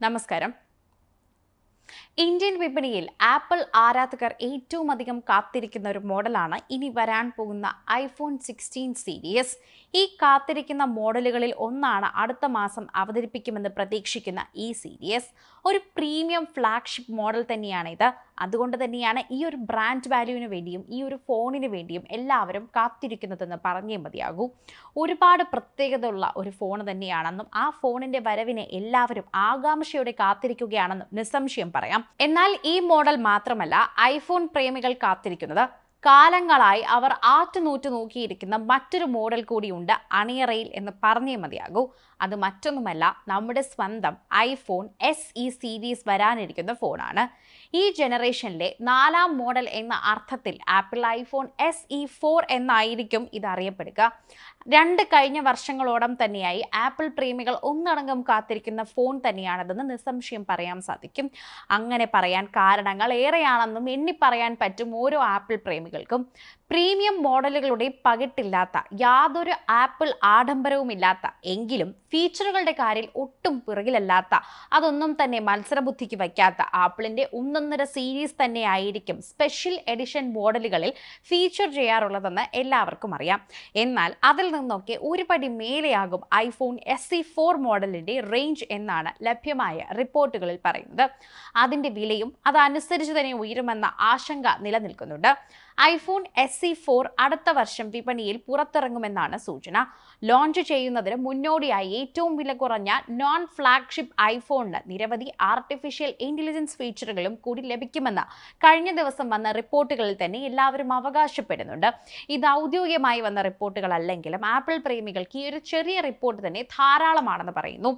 നമസ്കാരം. ഇന്ത്യൻ വിപണിയിൽ ആപ്പിൾ ആരാധകർ ഏറ്റവും അധികം കാത്തിരിക്കുന്ന ഒരു മോഡലാണ് ഇനി വരാൻ പോകുന്ന ഐഫോൺ സിക്സ്റ്റീൻ സീരീസ് ഈ കാത്തിരിക്കുന്ന മോഡലുകളിൽ ഒന്നാണ് അടുത്ത മാസം അവതരിപ്പിക്കുമെന്ന് പ്രതീക്ഷിക്കുന്ന ഈ സീരീസ് ഒരു പ്രീമിയം ഫ്ലാഗ്ഷിപ്പ് മോഡൽ തന്നെയാണ് ഇത് അതുകൊണ്ട് തന്നെയാണ് ഈ ഒരു ബ്രാൻഡ് വാല്യൂവിന് വേണ്ടിയും ഈ ഒരു ഫോണിന് വേണ്ടിയും എല്ലാവരും കാത്തിരിക്കുന്നതെന്ന് പറഞ്ഞേ മതിയാകൂ. ഒരുപാട് പ്രത്യേകതയുള്ള ഒരു ഫോൺ തന്നെയാണെന്നും ആ ഫോണിന്റെ വരവിനെ എല്ലാവരും ആകാംക്ഷയോടെ കാത്തിരിക്കുകയാണെന്നും നിസ്സംശയം പറയാം. എന്നാൽ ഈ മോഡൽ മാത്രമല്ല ഐഫോൺ പ്രേമികൾ കാത്തിരിക്കുന്നത് കാലങ്ങളായി അവർ ആറ്റുനൂറ്റു നോക്കിയിരിക്കുന്ന മറ്റൊരു മോഡൽ കൂടിയുണ്ട് അണിയറയിൽ എന്ന് പറഞ്ഞേ മതിയാകൂ. അത് മറ്റൊന്നുമല്ല നമ്മുടെ സ്വന്തം ഐഫോൺ എസ് ഇ സീരീസ് വരാനിരിക്കുന്ന ഫോണാണ്. ഈ ജനറേഷനിലെ നാലാം മോഡൽ എന്ന അർത്ഥത്തിൽ Apple iPhone S E four എന്നായിരിക്കും ഇത് അറിയപ്പെടുക രണ്ട് കഴിഞ്ഞ വർഷങ്ങളോടം തന്നെയായി ആപ്പിൾ പ്രേമികൾ ഒന്നടങ്കം കാത്തിരിക്കുന്ന ഫോൺ തന്നെയാണതെന്ന് നിസ്സംശയം പറയാൻ സാധിക്കും. അങ്ങനെ പറയാൻ കാരണങ്ങൾ ഏറെയാണെന്നും എണ്ണി പറയാൻ പറ്റും ഓരോ ആപ്പിൾ പ്രേമികൾക്കും പ്രീമിയം മോഡലുകളുടെ പകിട്ടില്ലാത്ത യാതൊരു ആപ്പിൾ ആഡംബരവുമില്ലാത്ത എങ്കിലും ഫീച്ചറുകളുടെ കാര്യം ഒട്ടും പിറകിലല്ലാത്ത അതൊന്നും തന്നെ മത്സരബുദ്ധിക്ക് വയ്ക്കാത്ത ആപ്പിളിന്റെ ഒന്നൊന്നര സീരീസ് തന്നെ ആയിരിക്കും സ്പെഷ്യൽ എഡിഷൻ മോഡലുകളിൽ ഫീച്ചർ ചെയ്യാറുള്ളതെന്ന് എല്ലാവർക്കും അറിയാം. എന്നാൽ അതിൽ നിന്നൊക്കെ ഒരു പടി മേലെയാകും ഐഫോൺ എസ് സി ഫോർ മോഡലിന്റെ റേഞ്ച് എന്നാണ് ലഭ്യമായ റിപ്പോർട്ടുകളിൽ പറയുന്നത്. അതിന്റെ വിലയും അതനുസരിച്ച് തന്നെ ഉയരുമെന്ന ആശങ്ക നിലനിൽക്കുന്നുണ്ട്. ഐഫോൺ എസ് സി ഫോർ അടുത്ത വർഷം വിപണിയിൽ പുറത്തിറങ്ങുമെന്നാണ് സൂചന. ലോഞ്ച് ചെയ്യുന്നതിന് മുന്നോടിയായി ഏറ്റവും വില കുറഞ്ഞ നോൺ ഫ്ലാഗ്ഷിപ്പ് ഐഫോണിന് നിരവധി ആർട്ടിഫിഷ്യൽ ഇന്റലിജൻസ് ഫീച്ചറുകളും കൂടി ലഭിക്കുമെന്ന് കഴിഞ്ഞ ദിവസം വന്ന റിപ്പോർട്ടുകളിൽ തന്നെ എല്ലാവരും അവകാശപ്പെടുന്നുണ്ട്. ഇത് ഔദ്യോഗികമായി വന്ന റിപ്പോർട്ടുകളല്ലെങ്കിലും ആപ്പിൾ പ്രേമികൾക്ക് ഈ ഒരു ചെറിയ റിപ്പോർട്ട് തന്നെ ധാരാളമാണെന്ന് പറയുന്നു.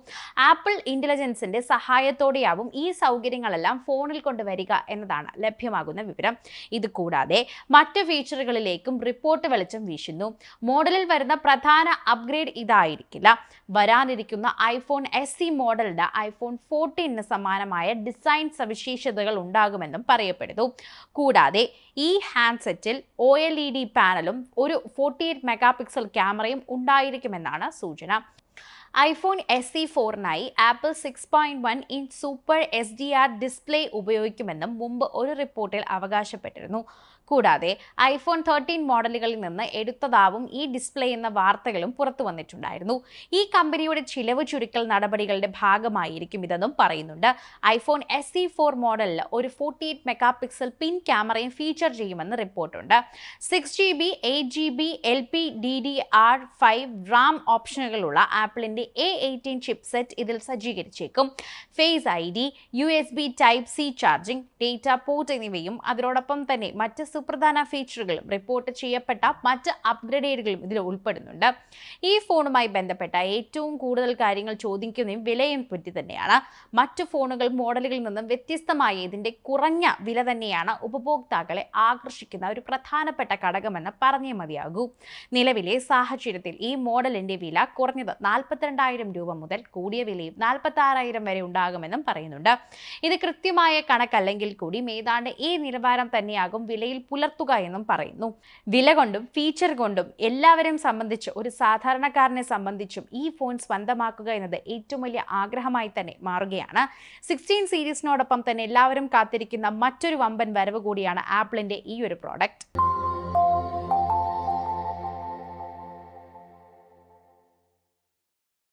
ആപ്പിൾ ഇന്റലിജൻസിന്റെ സഹായത്തോടെയാവും ഈ സൗകര്യങ്ങളെല്ലാം ഫോണിൽ കൊണ്ടുവരിക എന്നതാണ് ലഭ്യമാകുന്ന വിവരം. ഇത് കൂടാതെ മറ്റ് ഫീച്ചറുകളിലേക്കും റിപ്പോർട്ട് വെളിച്ചം വീശുന്നു. മോഡലിൽ വരുന്ന പ്രധാന അപ്ഗ്രേഡ് ഇതായിരിക്കില്ല. വരാനിരിക്കുന്ന ഐഫോൺ എസ് സി മോഡലിന് ഐഫോൺ ഫോർട്ടീനിന് സമാനമായ ഡിസൈൻ സവിശേഷതകൾ ഉണ്ടാകുമെന്നും പറയപ്പെടുന്നു. കൂടാതെ ഈ ഹാൻഡ്സെറ്റിൽ ഒ എൽ ഇ ഡി പാനലും ഒരു ഫോർട്ടി എയ്റ്റ് മെഗാ പിക്സൽ ക്യാമറയും ഉണ്ടായിരിക്കുമെന്നാണ് സൂചന. IPhone S C ഫോറിനായി Apple six point one inch super S D R display ഉപയോഗിക്കുമെന്നും മുമ്പ് ഒരു റിപ്പോർട്ടിൽ അവകാശപ്പെട്ടിരുന്നു. കൂടാതെ ഐഫോൺ തേർട്ടീൻ മോഡലുകളിൽ നിന്ന് എടുത്തതാവും ഈ ഡിസ്പ്ലേ എന്ന വാർത്തകളും പുറത്തു വന്നിട്ടുണ്ടായിരുന്നു. ഈ കമ്പനിയുടെ ചിലവ് ചുരുക്കൽ നടപടികളുടെ ഭാഗമായിരിക്കും ഇതെന്നും പറയുന്നുണ്ട്. ഐഫോൺ എസ് സി ഫോർ മോഡലിൽ ഒരു ഫോർട്ടി എയ്റ്റ് മെഗാ പിക്സൽ പിൻ ക്യാമറയും ഫീച്ചർ ചെയ്യുമെന്ന് റിപ്പോർട്ടുണ്ട്. Six G B eight G B L P D D R five RAM ഓപ്ഷനുകളുള്ള ആപ്പിളിന്റെ എ എയ്റ്റീൻ ചിപ്പ് സെറ്റ് ഇതിൽ സജ്ജീകരിച്ചേക്കും. Face I D U S B type C charging data port എന്നിവയും അതിനോടൊപ്പം തന്നെ മറ്റ് സുപ്രധാന ഫീച്ചറുകളും റിപ്പോർട്ട് ചെയ്യപ്പെട്ട മറ്റ് അപ്ഗ്രേഡുകളും ഇതിൽ ഉൾപ്പെടുന്നുണ്ട്. ഈ ഫോണുമായി ബന്ധപ്പെട്ട ഏറ്റവും കൂടുതൽ കാര്യങ്ങൾ ചോദിക്കുന്നതും വിലയും പറ്റി തന്നെയാണ്. മറ്റു ഫോണുകൾ മോഡലുകളിൽ നിന്നും വ്യത്യസ്തമായ ഇതിന്റെ കുറഞ്ഞ വില തന്നെയാണ് ഉപഭോക്താക്കളെ ആകർഷിക്കുന്ന ഒരു പ്രധാനപ്പെട്ട ഘടകമെന്ന് പറഞ്ഞേ മതിയാകൂ. നിലവിലെ സാഹചര്യത്തിൽ ഈ മോഡലിന്റെ വില കുറഞ്ഞത് നാൽപ്പത്തിരണ്ടായിരം രൂപ മുതൽ കൂടിയ വിലയും നാൽപ്പത്തി ആറായിരം വരെ ഉണ്ടാകുമെന്നും പറയുന്നുണ്ട്. ഇത് കൃത്യമായ കണക്കല്ലെങ്കിൽ കൂടി ഏതാണ്ട് ഈ നിലവാരം തന്നെയാകും വിലയിൽ പുലർത്തുക എന്നും പറയുന്നു. വില കൊണ്ടും ഫീച്ചർ കൊണ്ടും എല്ലാവരെയും സംബന്ധിച്ച് ഒരു സാധാരണക്കാരനെ സംബന്ധിച്ചും ഈ ഫോൺ സ്വന്തമാക്കുക എന്നത് ഏറ്റവും വലിയ ആഗ്രഹമായി തന്നെ മാറുകയാണ്. സിക്സ്റ്റീൻ സീരീസിനോടൊപ്പം തന്നെ എല്ലാവരും കാത്തിരിക്കുന്ന മറ്റൊരു വമ്പൻ വരവ് കൂടിയാണ് ആപ്പിളിന്റെ ഈ ഒരു പ്രോഡക്റ്റ്